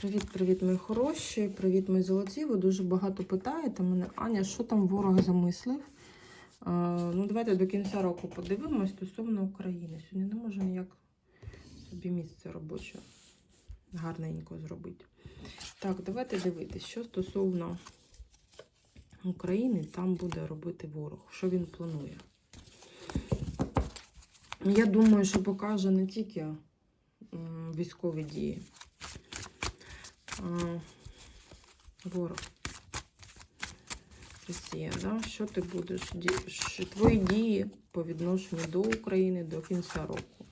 Привіт-привіт, мої хороші, привіт, мої золоті. Ви дуже багато питаєте мене, Аня, що там ворог замислив? А, ну, давайте до кінця року подивимось стосовно України. Сьогодні не можу ніяк собі місце робоче гарненько зробити. Так, давайте дивитись, що стосовно України там буде робити ворог, що він планує. Я думаю, що покаже не тільки військові дії. Ворог. Росія, да? Що ти будеш? що Твої дії по відношенню до України до кінця року.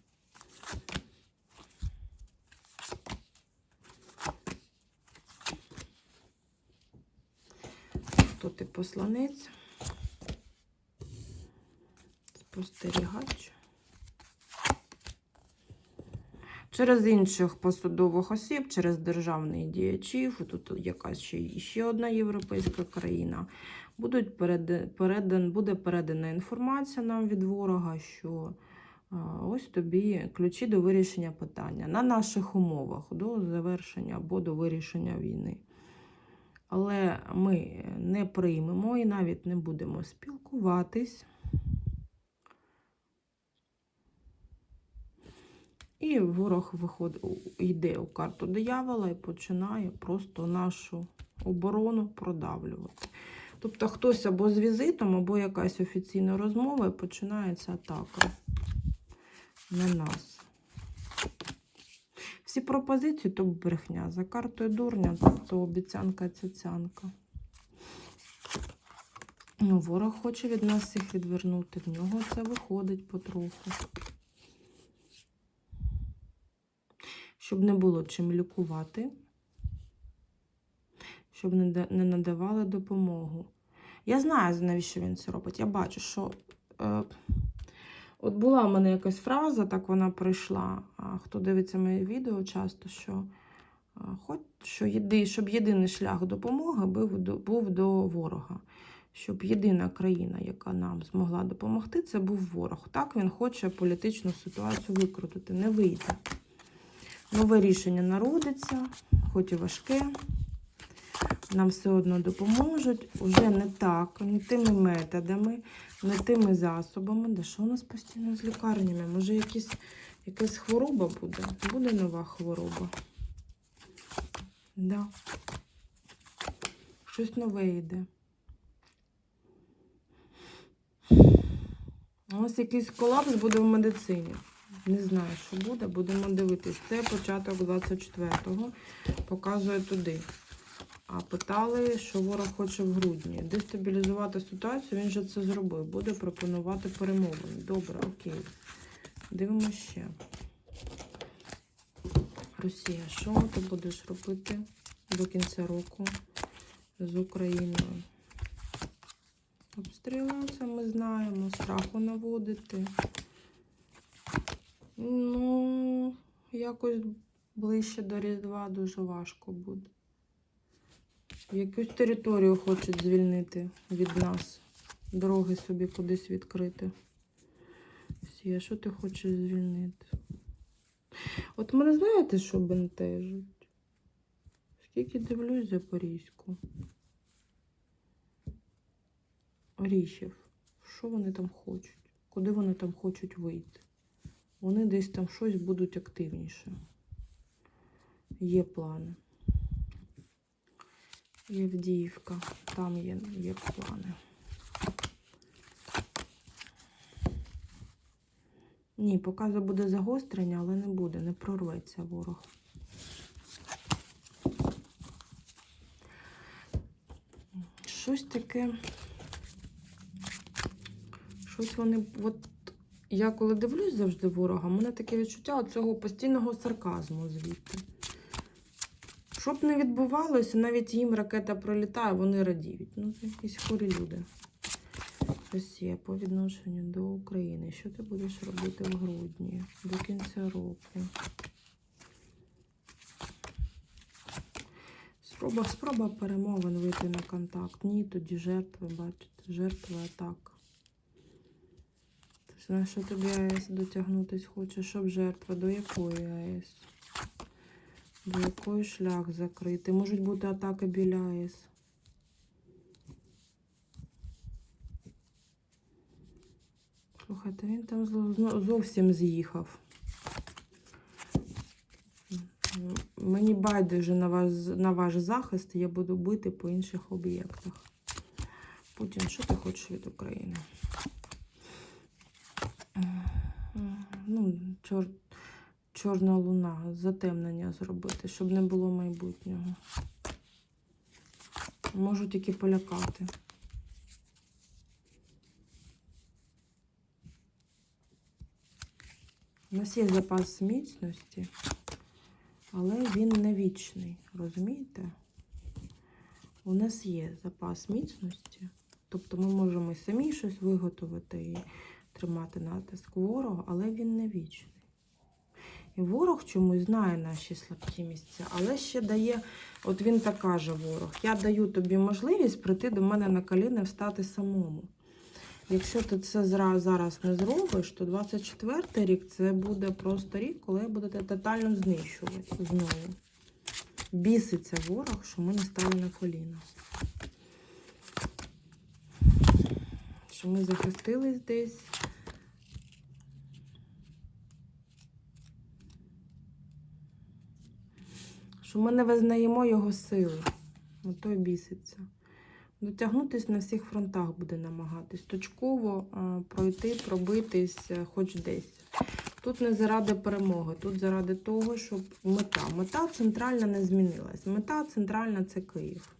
Хто ти посланець? Спостерігач. Через інших посадових осіб, через державних діячів, тут якась ще, ще одна європейська країна, будуть перед, передан, буде передана інформація нам від ворога, що ось тобі ключі до вирішення питання на наших умовах до завершення або до вирішення війни. Але ми не приймемо і навіть не будемо спілкуватись. І ворог виходить, йде у карту диявола і починає просто нашу оборону продавлювати. Тобто хтось або з візитом, або якась офіційна розмова, і починається атака на нас. Всі пропозиції то брехня. За картою дурня, то обіцянка цяцянка. Ну, ворог хоче від нас всіх відвернути. В нього це виходить потроху. Щоб не було чим лікувати, щоб не, да- надавали допомогу. Я знаю, навіщо він це робить. Я бачу, що е, от була в мене якась фраза, так вона прийшла. А, хто дивиться моє відео часто, що, е, хоч, що єди, щоб єдиний шлях допомоги був був до ворога. Щоб єдина країна, яка нам змогла допомогти, це був ворог. Так він хоче політичну ситуацію викрутити. Не вийде. Нове рішення народиться, хоч і важке. Нам все одно допоможуть. Уже не так, не тими методами, не тими засобами. Да що у нас постійно з лікарнями? Може, якісь, якась хвороба буде? Буде нова хвороба. Да. Щось нове йде. Ось якийсь колапс буде в медицині. Не знаю, що буде, будемо дивитись. Це початок 24-го, показує туди. А питали, що ворог хоче в грудні. Дестабілізувати ситуацію, він же це зробив. Буде пропонувати перемовини. Добре, окей. Дивимося ще. Росія, що ти будеш робити до кінця року з Україною? Обстріли, це ми знаємо, страху наводити. Ну, якось ближче до Різдва дуже важко буде. Якусь територію хочуть звільнити від нас. Дороги собі кудись відкрити. Всі, а що ти хочеш звільнити? От мене знаєте, що бентежить? Скільки дивлюсь Запорізьку. Оріхів. Що вони там хочуть? Куди вони там хочуть вийти? Вони десь там щось будуть активніше. Є плани. Євдіївка. Там є, є плани. Ні, показу буде загострення, але не буде, не прорветься ворог. Щось таке. Щось вони. От я коли дивлюсь завжди ворога, в мене таке відчуття цього постійного сарказму звідти. Щоб не відбувалося, навіть їм ракета пролітає, вони радіють. Ну, це якісь хворі люди. Росія по відношенню до України. Що ти будеш робити в грудні, до кінця року? Спроба, спроба перемовин вийти на контакт. Ні, тоді жертви, бачите, жертви атак. Знаєш, що тобі АЕС дотягнутись хоче, щоб жертва до якої АЕС? Блокує шлях закритий. Можуть бути атаки біля АЕС. Слухайте, він там зовсім з'їхав. Мені байдуже на ваш, на ваш захист, я буду бити по інших об'єктах. Путін, що ти хочеш від України? М, Ну, чор... чорна луна, затемнення зробити, щоб не було майбутнього. Можу тільки полякати. У нас є запас міцності, але він не вічний, розумієте? У нас є запас міцності, тобто ми можемо і самі щось виготовити тримати натиск ворога, але він не вічний. І ворог чомусь знає наші слабкі місця, але ще дає, от він так каже ворог, я даю тобі можливість прийти до мене на коліна і встати самому. Якщо ти це зараз не зробиш, то 24 рік це буде просто рік, коли я буду тотально знищувати знову. Біситься ворог, що ми не стали на коліна. Що ми захистились десь. Що ми не визнаємо його сили. Ото й біситься. Дотягнутись на всіх фронтах буде намагатись. Точково а, пройти, пробитись е, хоч десь. Тут не заради перемоги, тут заради того, щоб мета. Мета центральна не змінилась. Мета центральна це Київ.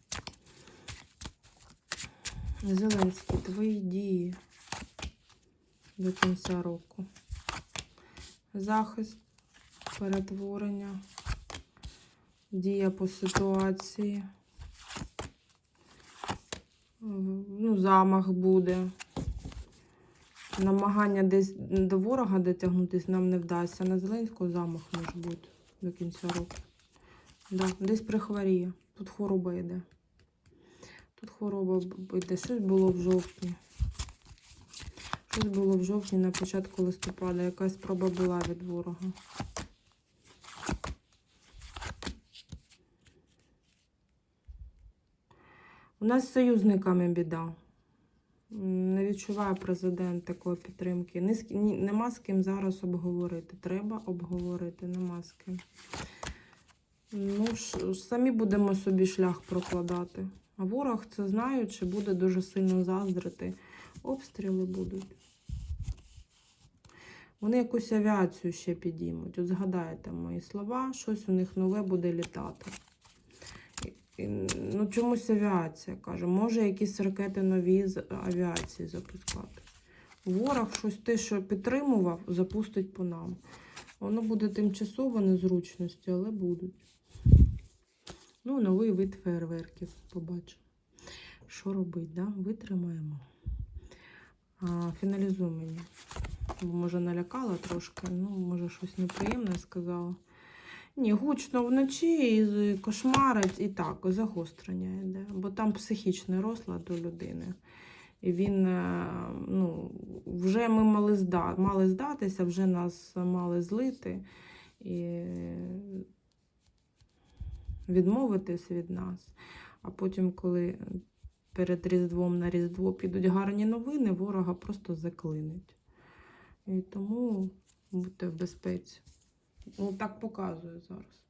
Зеленський, твої дії до кінця року. Захист, перетворення, дія по ситуації. Ну, замах буде. Намагання десь до ворога дотягнутися нам не вдасться. На Зеленського замах може бути до кінця року. Да, десь прихворіє. Тут хвороба йде. Тут хвороба йде. Щось було в жовтні. Щось було в жовтні на початку листопада. Якась спроба була від ворога. У нас з союзниками біда. Не відчуває президент такої підтримки. Ні, нема з ким зараз обговорити. Треба обговорити, нема з ким. Ну, ж, самі будемо собі шлях прокладати. А ворог це знаючи, буде дуже сильно заздрити. Обстріли будуть. Вони якусь авіацію ще підіймуть. От згадайте мої слова, щось у них нове буде літати. Ну, чомусь авіація каже, може якісь ракети нові з авіації запускати. Ворог щось те, що підтримував, запустить по нам. Воно буде тимчасово незручності, але будуть. Ну, новий вид фейерверків побачимо. Що робити, да? Витримаємо. А, фіналізуй мені. Може, налякала трошки, ну, може, щось неприємне сказала. Ні, гучно вночі і кошмарить і так, загострення йде. Бо там психічний розлад у людини. І він, е, ну, вже ми мали, зда, мали здатися, вже нас мали злити і відмовитись від нас. А потім, коли перед Різдвом на Різдво підуть гарні новини, ворога просто заклинить. І тому будьте в безпеці. Ну, так показує зараз.